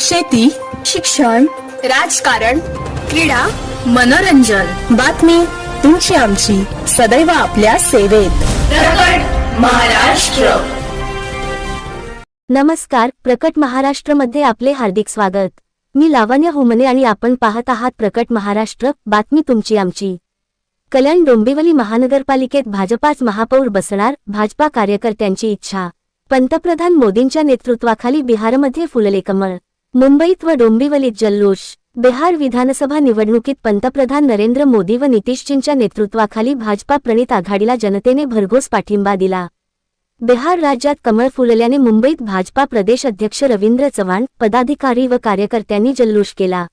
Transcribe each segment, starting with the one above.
शेती शिक्षण राजकारण क्रीडा मनोरंजन. बातमी तुमची आमची. सदैव आपल्या सेवेत. महाराष्ट्र. नमस्कार. प्रकट महाराष्ट्रमध्ये आपले हार्दिक स्वागत. मी लावण्य हुमने आणि आपण पाहत आहात प्रकट महाराष्ट्र. बातमी तुमची आमची. कल्याण डोंबिवली महानगरपालिकेत भाजपाच महापौर बसणार भाजपा कार्यकर्त्यांची इच्छा. पंतप्रधान मोदींच्या नेतृत्वाखाली बिहारमध्ये फुलले कमळ मुंबईत व डोंबिवलीत जल्लोष. बिहार विधानसभा निवडणुकीत पंतप्रधान नरेंद्र मोदी व नितीशजींच्या नेतृत्वाखाली भाजपा प्रणित आघाडीला जनतेने भरघोस पाठिंबा दिला. बिहार राज्यात कमळ फुलल्याने मुंबईत भाजपा प्रदेश अध्यक्ष रवींद्र चव्हाण पदाधिकारी व कार्यकर्त्यांनी जल्लोष केला.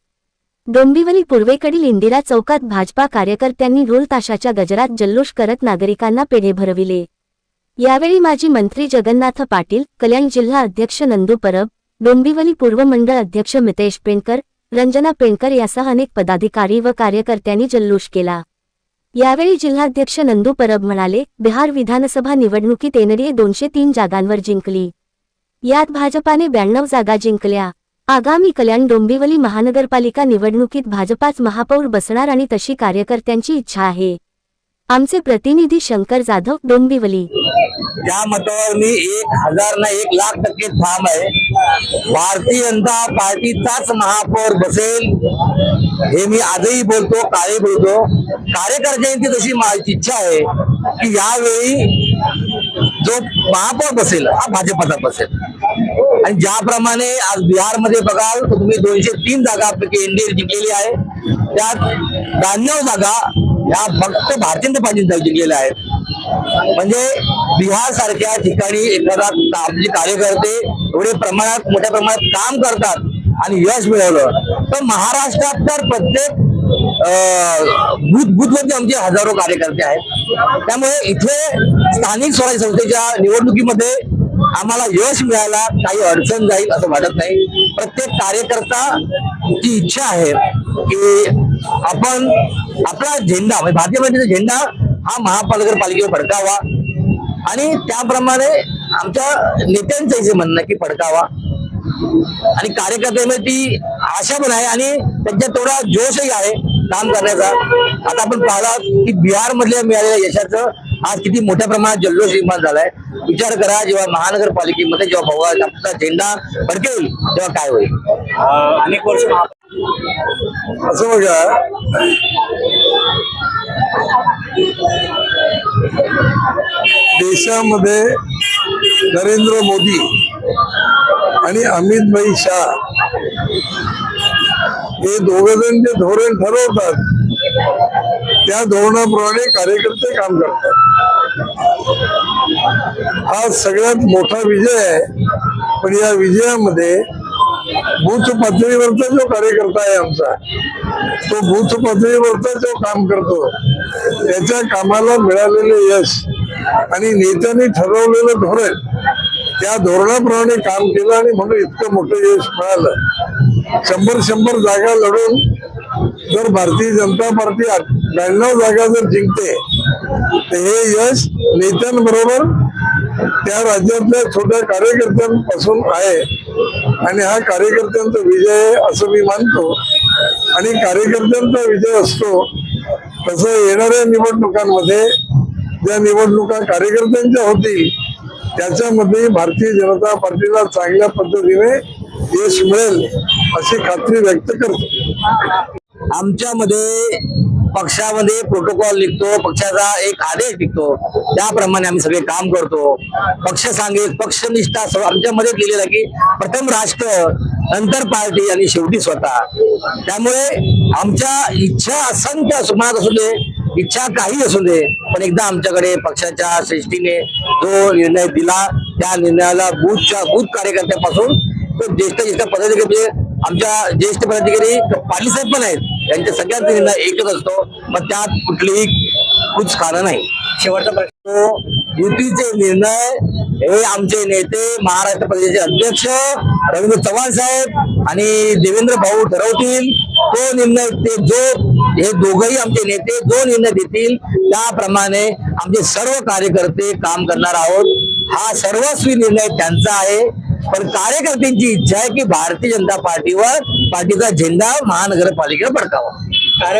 डोंबिवली पूर्वेकडील इंदिरा चौकात भाजपा कार्यकर्त्यांनी ढोल ताशाच्या गजरात जल्लोष करत नागरिकांना पेढे भरविले. यावेळी माजी मंत्री जगन्नाथ पाटील कल्याण जिल्हा अध्यक्ष नंदू परब डोंबिवली पूर्व मंडळ अध्यक्ष मितेश पेंडकर रंजना पेंडकर यासह अनेक पदाधिकारी व कार्यकर्त्यांनी जल्लोष केला. यावेळी जिल्हाध्यक्ष नंदू परब म्हणाले बिहार विधानसभा निवडणुकीत एनडीए दोनशे तीन जागांवर जिंकली. यात भाजपाने ब्याण्णव जागा जिंकल्या. आगामी कल्याण डोंबिवली महानगरपालिका निवडणुकीत भाजपाच महापौर बसणार आणि तशी कार्यकर्त्यांची इच्छा आहे. आमचे प्रतिनिधी शंकर जाधव डोंबिवली. त्या मतावर मी एक हजार ना एक लाख टक्के ठाम आहे. भारतीय जनता पार्टीचाच महापौर बसेल हे मी आजही बोलतो काळी बोलतो. कार्यकर्त्यांची तशी माझी इच्छा आहे की यावेळी जो महापौर बसेल हा भाजपचा बसेल. आणि ज्याप्रमाणे आज बिहारमध्ये बघाल तुम्ही दोनशे तीन जागापैकी एनडीए जिंकलेली आहे. त्यात ब्याण्णव जागा या फक्त भारतीय जनता पार्टीने जिंकलेले आहेत. म्हणजे बिहार सारख्या ठिकाणी एखादा आपले कार्यकर्ते एवढे प्रमाणात मोठ्या प्रमाणात काम करतात आणि यश मिळवलं. तर महाराष्ट्रात तर प्रत्येक बूथ बूथमध्ये आमचे हजारो कार्यकर्ते आहेत. त्यामुळे इथे स्थानिक स्वराज्य संस्थेच्या निवडणुकीमध्ये आम्हाला यश मिळायला काही अडचण जाईल असं वाटत नाही. प्रत्येक कार्यकर्ता ची इच्छा आहे की आपण आपला झेंडा म्हणजे भारतीय जनतेचा झेंडा हा महानगरपालिकेवर फडकावा. आणि त्याप्रमाणे आमच्या नेत्यांचं जे म्हणणं की फडकावा. आणि कार्यकर्त्यांमध्ये ती आशा पण आहे आणि त्यांच्या तेवढा जोशही आहे काम करण्याचा. आता आपण पाहिला की बिहार मधल्या मिळालेल्या यशाचं आज किती मोठ्या प्रमाणात जल्लोष निर्माण झालाय. विचार करा जेव्हा महानगरपालिकेमध्ये जेव्हा भगवा झेंडा फडकेल तेव्हा काय होईल? अनेक वर्ष असं बघा. देशामध्ये नरेंद्र मोदी आणि अमित भाई शाह हे दोघ जण जे धोरण ठरवतात त्या धोरणाप्रमाणे कार्यकर्ते काम करतात. हा सगळ्यात मोठा विजय आहे. पण या विजयामध्ये बूथ पातळीवरचा जो कार्यकर्ता आहे आमचा तो बूथ पातळीवरचा जो काम करतो त्याच्या कामाला मिळालेले यश आणि नेत्यांनी ठरवलेलं धोरण त्या धोरणाप्रमाणे काम केलं आणि म्हणून इतकं मोठं यश मिळालं. शंभर शंभर जागा लढून जर भारतीय जनता पार्टी ब्याण्णव जागा जर जिंकते तर हे यश नेत्यांबरोबर त्या राज्यातल्या छोट्या कार्यकर्त्यांपासून आहे. आणि हा कार्यकर्त्यांचा विजय आहे असं मी मानतो. आणि कार्यकर्त्यांचा विजय असतो तसं येणाऱ्या निवडणुकांमध्ये ज्या निवडणुका कार्यकर्त्यांच्या होतील त्याच्यामध्ये भारतीय जनता पार्टीला चांगल्या पद्धतीने यश मिळेल अशी खात्री व्यक्त करतो. आमच्यामध्ये पक्षामध्ये प्रोटोकॉल निघतो पक्षाचा एक आदेश निघतो. त्याप्रमाणे आम्ही सगळे काम करतो. पक्ष सांगेल पक्षनिष्ठा आमच्यामध्ये लिहिलेलं आहे की प्रथम राष्ट्र नंतर पार्टी आणि शेवटी स्वतः. त्यामुळे आमच्या इच्छा असंख्य सुमार असू दे इच्छा काही असू दे पण एकदा आमच्याकडे पक्षाच्या श्रेष्ठीने जो निर्णय दिला त्या निर्णयाला बूथच्या बूथ कार्यकर्त्यापासून तो ज्येष्ठ ज्येष्ठ पदाधिकारी म्हणजे आमच्या ज्येष्ठ पदाधिकारी पाटील साहेब पण आहेत. त्यांच्या सगळ्यांचा निर्णय एकच असतो. मग त्यात कुठलीही कुच खाणं नाही. शेवटचा प्रश्न. युतीचे निर्णय हे आमचे नेते महाराष्ट्र प्रदेशचे अध्यक्ष रवींद्र चव्हाण साहेब आणि देवेंद्र भाऊ ठरवतील. तो निर्णय ते जो हे दोघही आमचे नेते जो निर्णय देतील त्याप्रमाणे आमचे सर्व कार्यकर्ते काम करणार आहोत. हा सर्वस्वी निर्णय त्यांचा आहे. पण कार्यकर्त्यांची इच्छा आहे की भारतीय जनता पार्टीवर पार्टीचा झेंडा महानगरपालिकेवर फडकावा अरे